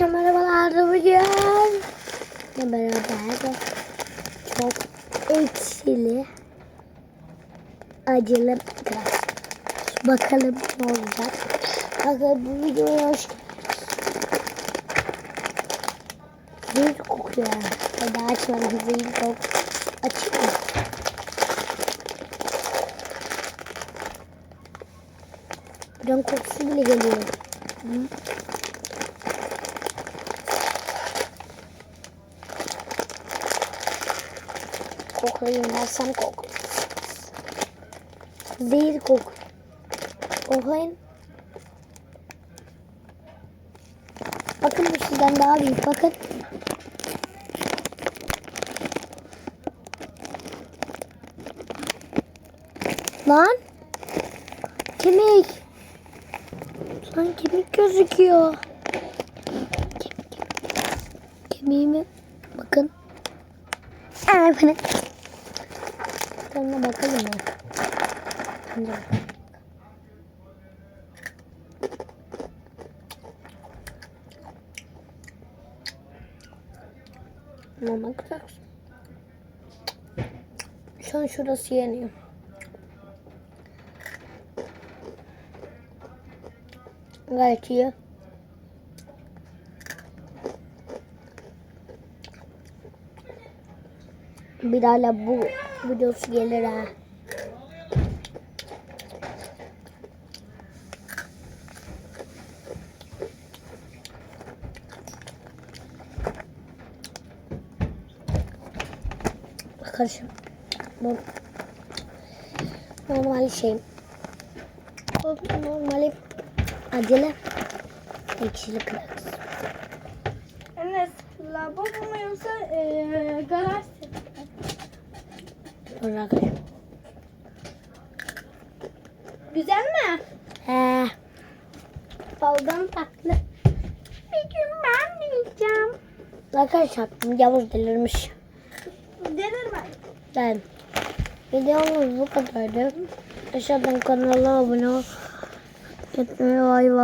Arkadaşlar merhabalar bugün ne beraber çok ekşili acılı biraz. Bakalım ne olacak. Arkadaşlar bu videoya hoş Zehir kokuyor. Hadi açmadım zehir kok. Açayım mı? Buradan kokusu bile geliyor. Koklayayım versem kok. Zehir kok. Koklayın. Bakın bu sizden daha büyük. Bakın. Lan. Kemik. Lan kemik gözüküyor. Kemik. Kemiğime bakın. Aa, bana. Tadına bakalım mı? Bence bakalım. Güzel. Şu an şurası yanıyor. Gayet iyi. Bir daha bu videosu gelir ha. Arkadaşım bu normal şey. Bu normali acele ekşili kıraks. Enes, lavabo mu yoksa eee garaj? Dur. Güzel mi? He. Balgam tatlı. Bir gün ben yiyeceğim. Arkadaşlar Yavuz delirmiş. Denir ben. Videomuz bu kadardı. Aşağıdan kanala abone ol. Gitmeye vay vay.